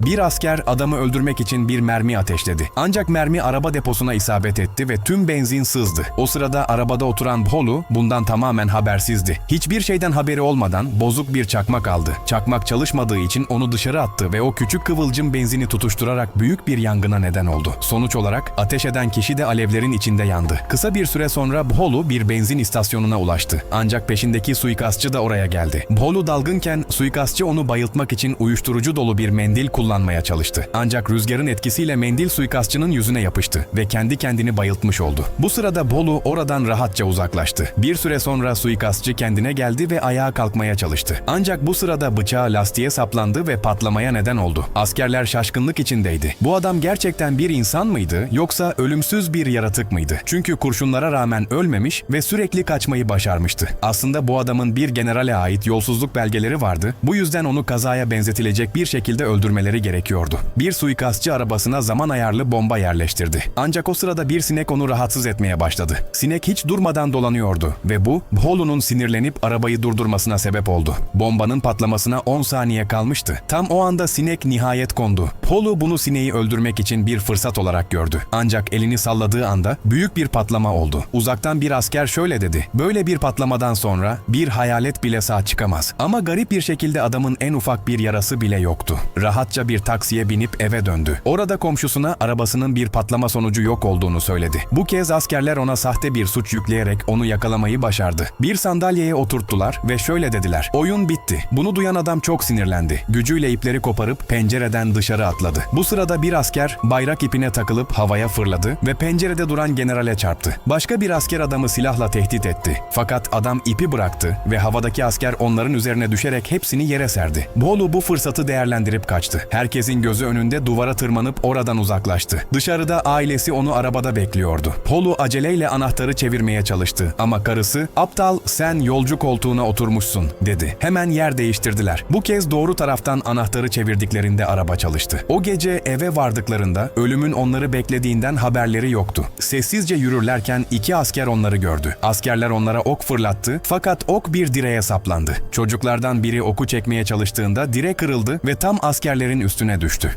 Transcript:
Bir asker adamı öldürmek için bir mermi ateşledi. Ancak mermi araba deposuna isabet etti ve tüm benzin sızdı. O sırada arabada oturan Bholu bundan tamamen habersizdi. Hiçbir şeyden haberi olmadan bozuk bir çakmak aldı. Çakmak çalışmadığı için onu dışarı attı ve o küçük kıvılcım benzini tutuşturarak büyük bir yangına neden oldu. Sonuç olarak ateş eden kişi de alevlerin içinde yandı. Kısa bir süre sonra Bholu bir benzin istasyonuna ulaştı. Ancak peşindeki suikastçı da oraya geldi. Bholu dalgınken suikastçı onu bayıltmak için uyuşturucu dolu bir mendil kullanmaya çalıştı. Ancak rüzgarın etkisiyle mendil suikastçının yüzüne yapıştı ve kendi kendini bayıltmış oldu. Bu sırada Bolu oradan rahatça uzaklaştı. Bir süre sonra suikastçı kendine geldi ve ayağa kalkmaya çalıştı. Ancak bu sırada bıçağı lastiğe saplandı ve patlamaya neden oldu. Askerler şaşkınlık içindeydi. Bu adam gerçekten bir insan mıydı yoksa ölümsüz bir yaratık mıydı? Çünkü kurşunlara rağmen ölmemiş ve sürekli kaçmayı başarmıştı. Aslında bu adamın bir generale ait yolsuzluk belgeleri vardı. Bu yüzden onu kazaya benzetilecek bir şekilde öldürmeleri gerekiyordu. Bir suikastçı arabasına zaman ayarlı bomba yerleştirdi. Ancak o sırada bir sinek onu rahatsız etmeye başladı. Sinek hiç durmadan dolanıyordu ve bu Bholu'nun sinirlenip arabayı durdurmasına sebep oldu. Bombanın patlamasına 10 saniye kalmıştı. Tam o anda sinek nihayet kondu. Bholu bunu sineği öldürmek için bir fırsat olarak gördü. Ancak elini salladığı anda büyük bir patlama oldu. Uzaktan bir asker şöyle dedi. Böyle bir patlamadan sonra bir hayalet bile sağ çıkamaz. Ama garip bir şekilde adamın en ufak bir yarası bile yoktu. Rahatça bir taksiye binip eve döndü. Orada komşusuna arabasının bir patlama sonucu yok olduğunu söyledi. Bu kez askerler ona sahte bir suç yükleyerek onu yakalamayı başardı. Bir sandalyeye oturttular ve şöyle dediler. Oyun bitti. Bunu duyan adam çok sinirlendi. Gücüyle ipleri koparıp pencereden dışarı atladı. Bu sırada bir asker bayrak ipine takılıp havaya fırladı ve pencerede duran generale çarptı. Başka bir asker adamı silahla tehdit etti. Fakat adam ipi bıraktı ve havadaki asker onların üzerine düşerek hepsini yere serdi. Bolu bu fırsatı değerlendirip kaçtı. Herkesin gözü önünde duvara tırmanıp oradan uzaklaştı. Dışarıda ailesi onu arabada bekliyordu. Polu aceleyle anahtarı çevirmeye çalıştı ama karısı "Aptal sen yolcu koltuğuna oturmuşsun." dedi. Hemen yer değiştirdiler. Bu kez doğru taraftan anahtarı çevirdiklerinde araba çalıştı. O gece eve vardıklarında ölümün onları beklediğinden haberleri yoktu. Sessizce yürürlerken iki asker onları gördü. Askerler onlara ok fırlattı fakat ok bir direğe saplandı. Çocuklardan biri oku çekmeye çalıştığında direk kırıldı ve tam askerlerin üstüne düştü.